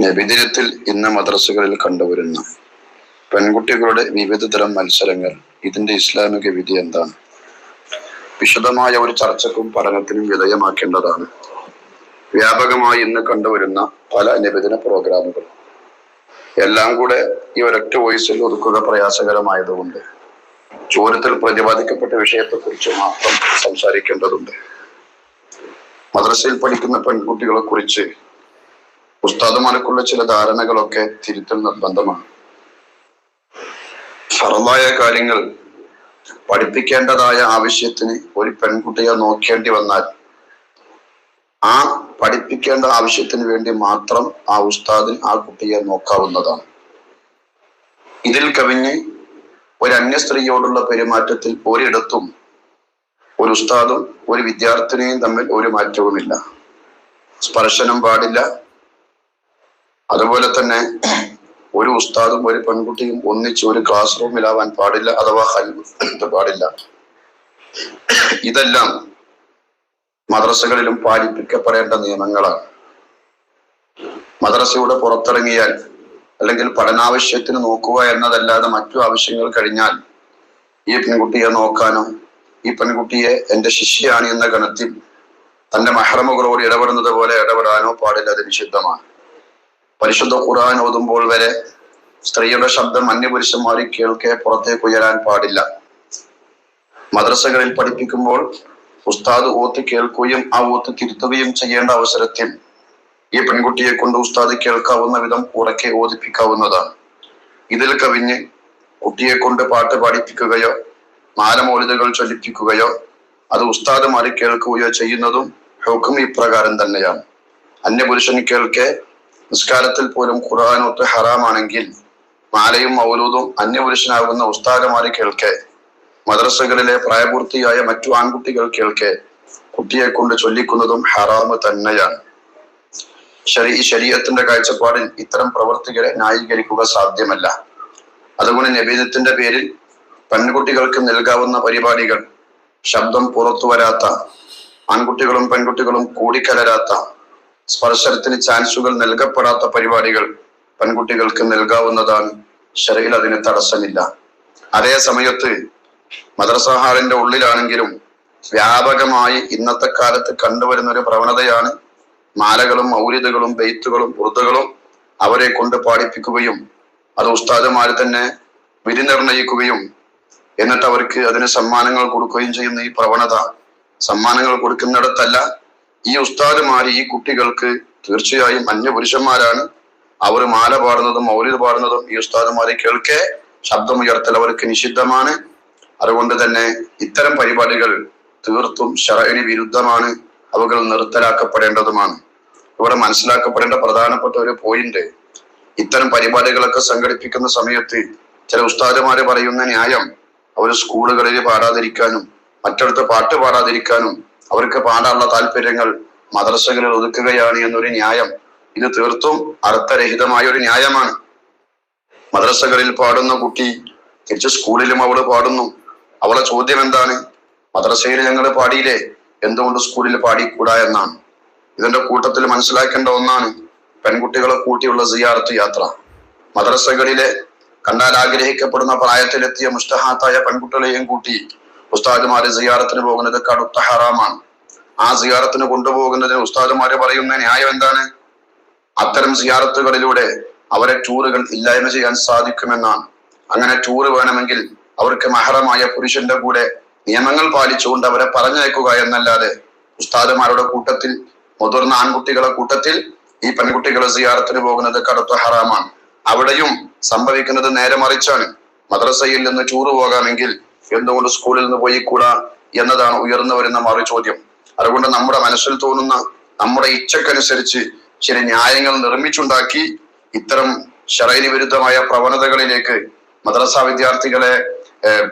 നബിദിനത്തിൽ ഇന്ന് മദ്രസകളിൽ കണ്ടുവരുന്ന. പെൺകുട്ടികളുടെ വിവിധ തരം മത്സരങ്ങൾ ഇതിന്റെ ഇസ്ലാമിക വിധി എന്താണ്? വിശദമായ ഒരു ചർച്ചക്കും പഠനത്തിനും വിധേയമാക്കേണ്ടതാണ്. വ്യാപകമായി ഇന്ന് കണ്ടുവരുന്ന പല നിബിദിന പ്രോഗ്രാമുകൾ. എല്ലാം കൂടെ ഈ ഒരൊറ്റ വോയിസിൽ ഒതുക്കുക പ്രയാസകരമായതുകൊണ്ട് ചോരത്തിൽ പ്രതിപാദിക്കപ്പെട്ട വിഷയത്തെക്കുറിച്ച് മാത്രം സംസാരിക്കേണ്ടതുണ്ട്. മദ്രസയിൽ പഠിക്കുന്ന പെൺകുട്ടികളെ കുറിച്ച് ഉസ്താദുമാർക്കുള്ള ചില ധാരണകളൊക്കെ തിരുത്തൽ നിർബന്ധമാണ്. ഫറലായ കാര്യങ്ങൾ പഠിപ്പിക്കേണ്ടതായ ആവശ്യത്തിന് ഒരു പെൺകുട്ടിയെ നോക്കേണ്ടി വന്നാൽ ആ പഠിപ്പിക്കേണ്ട ആവശ്യത്തിന് വേണ്ടി മാത്രം ആ ഉസ്താദിന് ആ കുട്ടിയെ നോക്കാവുന്നതാണ്. ഇതിൽ കവിഞ്ഞ് ഒരു അന്യ സ്ത്രീയോടുള്ള പെരുമാറ്റത്തിൽ ഒരിടത്തും ഒരു ഉസ്താദും ഒരു വിദ്യാർത്ഥിനിയും തമ്മിൽ ഒരു മാറ്റവുമില്ല. സ്പർശനം പാടില്ല അതുപോലെ തന്നെ ഒരു ഉസ്താദും ഒരു പെൺകുട്ടിയും ഒന്നിച്ച് ഒരു ക്ലാസ് റൂമിലാവാൻ പാടില്ല അഥവാ ഹൽവ് പാടില്ല. ഇതെല്ലാം മദ്രസകളിലും പാലിപ്പിക്കപ്പെടേണ്ട നിയമങ്ങളാണ്. മദ്രസയുടെ പുറത്തിറങ്ങിയാൽ അല്ലെങ്കിൽ പഠനാവശ്യത്തിന് നോക്കുക എന്നതല്ലാതെ മറ്റു ആവശ്യങ്ങൾ കഴിഞ്ഞാൽ ഈ പെൺകുട്ടിയെ നോക്കാനോ ഈ പെൺകുട്ടിയെ എന്റെ ശിഷ്യയാണ് എന്ന ഗണത്തിൽ തന്റെ മഹറമുകളോട് ഇടപെടുന്നത് പോലെ ഇടപെടാനോ പാടില്ല അത് നിഷിദ്ധമാണ്. പരിശുദ്ധ ഖുർആൻ ഓതുമ്പോൾ വരെ സ്ത്രീയുടെ ശബ്ദം അന്യപുരുഷന്മാരി കേൾക്കെ പുറത്തേക്ക് ഉയരാൻ പാടില്ല. മദ്രസകളിൽ പഠിപ്പിക്കുമ്പോൾ ഉസ്താദ് ഓത്ത് കേൾക്കുകയും ആ ഓത്ത് തിരുത്തുകയും ചെയ്യേണ്ട അവസരത്തിൽ ഈ പെൺകുട്ടിയെ കൊണ്ട് ഉസ്താദ് കേൾക്കാവുന്ന വിധം ഉറക്കെ ഓതിപ്പിക്കാവുന്നതാണ്. ഇതിൽ കവിഞ്ഞ് കുട്ടിയെ കൊണ്ട് പാട്ട് പാടിപ്പിക്കുകയോ നാലമോലിതകൾ ചൊല്ലിപ്പിക്കുകയോ അത് ഉസ്താദ് മാറി കേൾക്കുകയോ ചെയ്യുന്നതും ഹുക്കും ഇപ്രകാരം തന്നെയാണ്. അന്യപുരുഷൻ കേൾക്കെ നിസ്കാരത്തിൽ പോലും ഖുർആൻ ഖുർആാനൊത്ത് ഹറാമാണെങ്കിൽ മാലയും മൗലൂദും അന്യപുരുഷനാകുന്ന ഉസ്താദമാരി കേൾക്കെ. മദ്രസകളിലെ പ്രായപൂർത്തിയായ മറ്റു ആൺകുട്ടികൾ കേൾക്കെ. കുട്ടിയെ കൊണ്ട് ചൊല്ലിക്കുന്നതും ഹറാമ് തന്നെയാണ്. ശരി ശരീരത്തിന്റെ കാഴ്ചപ്പാടിൽ ഇത്തരം പ്രവർത്തികളെ ന്യായീകരിക്കുക സാധ്യമല്ല. അതുകൊണ്ട് നബീദത്തിന്റെ പേരിൽ പെൺകുട്ടികൾക്ക് നൽകാവുന്ന പരിപാടികൾ ശബ്ദം പുറത്തു വരാത്ത ആൺകുട്ടികളും പെൺകുട്ടികളും കൂടിക്കലരാത്ത സ്പർശനത്തിന് ചാൻസുകൾ നൽകപ്പെടാത്ത പരിപാടികൾ പെൺകുട്ടികൾക്ക് നൽകാവുന്നതാണ്. ഷെറയിൽ അതിന് തടസ്സമില്ല. അതേ സമയത്ത് മദർസഹാറിന്റെ ഉള്ളിലാണെങ്കിലും വ്യാപകമായി ഇന്നത്തെ കാലത്ത് കണ്ടുവരുന്ന ഒരു പ്രവണതയാണ് മാലകളും മൗര്യതകളും ബെയ്ത്തുകളും ഉറുദുകളും അവരെ കൊണ്ട് പാടിപ്പിക്കുകയും അത് ഉസ്താദുമാർ തന്നെ വിധി നിർണയിക്കുകയും എന്നിട്ട് അവർക്ക് അതിന് സമ്മാനങ്ങൾ കൊടുക്കുകയും ചെയ്യുന്ന ഈ പ്രവണത സമ്മാനങ്ങൾ കൊടുക്കുന്നിടത്തല്ല ഈ ഉസ്താദുമാർ ഈ കുട്ടികൾക്ക് തീർച്ചയായും അന്യപുരുഷന്മാരാണ്. അവർ മാല പാടുന്നതും മൗലിത് പാടുന്നതും ഈ ഉസ്താദുമാരെ കേൾക്കെ ശബ്ദമുയർത്തൽ അവർക്ക് നിഷിദ്ധമാണ്. അതുകൊണ്ട് തന്നെ ഇത്തരം പരിപാടികൾ തീർത്തും ശറയിന് വിരുദ്ധമാണ്. അവകൾ നിർത്തലാക്കപ്പെടേണ്ടതുമാണ്. ഇവിടെ മനസ്സിലാക്കപ്പെടേണ്ട പ്രധാനപ്പെട്ട ഒരു പോയിന്റ് ഇത്തരം പരിപാടികളൊക്കെ സംഘടിപ്പിക്കുന്ന സമയത്ത് ചില ഉസ്താദുമാര് പറയുന്ന ന്യായം അവർ സ്കൂളുകളിൽ പാടാതിരിക്കാനും മറ്റടുത്ത് പാട്ട് പാടാതിരിക്കാനും അവർക്ക് പാടാനുള്ള താല്പര്യങ്ങൾ മദ്രസകളിൽ ഒതുക്കുകയാണ് എന്നൊരു ന്യായം ഇത് തീർത്തും അർത്ഥരഹിതമായ ഒരു ന്യായമാണ്. മദ്രസകളിൽ പാടുന്ന കുട്ടി തിരിച്ച് സ്കൂളിലും അവൾ പാടുന്നു. അവളെ ചോദ്യം എന്താണ്? മദ്രസയിൽ ഞങ്ങൾ പാടിയില്ലേ? എന്തുകൊണ്ട് സ്കൂളിൽ പാടിക്കൂടാ എന്നാണ്. ഇതിന്റെ കൂട്ടത്തിൽ മനസ്സിലാക്കേണ്ട ഒന്നാണ് പെൺകുട്ടികളെ കൂട്ടിയുള്ള സിയാർത്ത് യാത്ര. മദ്രസകളിലെ കണ്ടാൽ ആഗ്രഹിക്കപ്പെടുന്ന പ്രായത്തിലെത്തിയ മുഷ്ടഹാത്തായ പെൺകുട്ടികളെയും കൂട്ടി ഉസ്താദുമാര് സിയാറത്തിന് പോകുന്നത് കടുത്ത ഹറാമാണ്. ആ സിയാറത്തിന് കൊണ്ടുപോകുന്നതിന് ഉസ്താദുമാരെ പറയുന്ന ന്യായം എന്താണ്? അത്തരം സിയാറത്തുകളിലൂടെ അവരെ ടൂറുകൾ ഇല്ലായ്മ ചെയ്യാൻ സാധിക്കുമെന്നാണ്. അങ്ങനെ ടൂറ് വേണമെങ്കിൽ അവർക്ക് മഹറമായ പുരുഷന്റെ കൂടെ നിയമങ്ങൾ പാലിച്ചുകൊണ്ട് അവരെ പറഞ്ഞയക്കുക എന്നല്ലാതെ ഉസ്താദുമാരുടെ കൂട്ടത്തിൽ മുതിർന്ന ആൺകുട്ടികളെ കൂട്ടത്തിൽ ഈ പെൺകുട്ടികളെ സിയാറത്തിന് പോകുന്നത് കടുത്ത ഹറാമാണ്. അവിടെയും സംഭവിക്കുന്നത് നേരെ മറിച്ചാണ്. മദ്രസയിൽ നിന്ന് ടൂറ് പോകാമെങ്കിൽ എന്തുകൊണ്ട് സ്കൂളിൽ നിന്ന് പോയി കൂടാ എന്നതാണ് ഉയർന്നു വരുന്ന മറു ചോദ്യം. അതുകൊണ്ട് നമ്മുടെ മനസ്സിൽ തോന്നുന്ന നമ്മുടെ ഇച്ഛക്കനുസരിച്ച് ചില ന്യായങ്ങൾ നിർമ്മിച്ചുണ്ടാക്കി ഇത്തരം ശരൈനി വിരുദ്ധമായ പ്രവണതകളിലേക്ക് മദ്രസ വിദ്യാർത്ഥികളെ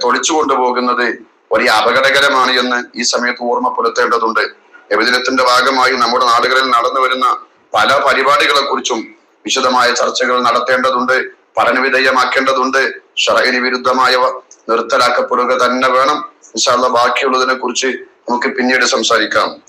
തൊളിച്ചു കൊണ്ടുപോകുന്നത് വലിയ അപകടകരമാണ് എന്ന് ഈ സമയത്ത് ഓർമ്മപ്പെടുത്തേണ്ടതുണ്ട്. എവിദിനത്തിന്റെ ഭാഗമായി നമ്മുടെ നാടുകളിൽ നടന്നു വരുന്ന പല പരിപാടികളെ കുറിച്ചും വിശദമായ ചർച്ചകൾ നടത്തേണ്ടതുണ്ട് പഠനവിധേയമാക്കേണ്ടതുണ്ട് ഷറൈന് വിരുദ്ധമായവ നിർത്തലാക്കപ്പെടുക തന്നെ വേണം. ബാക്കിയുള്ളതിനെ കുറിച്ച് നമുക്ക് പിന്നീട് സംസാരിക്കാം.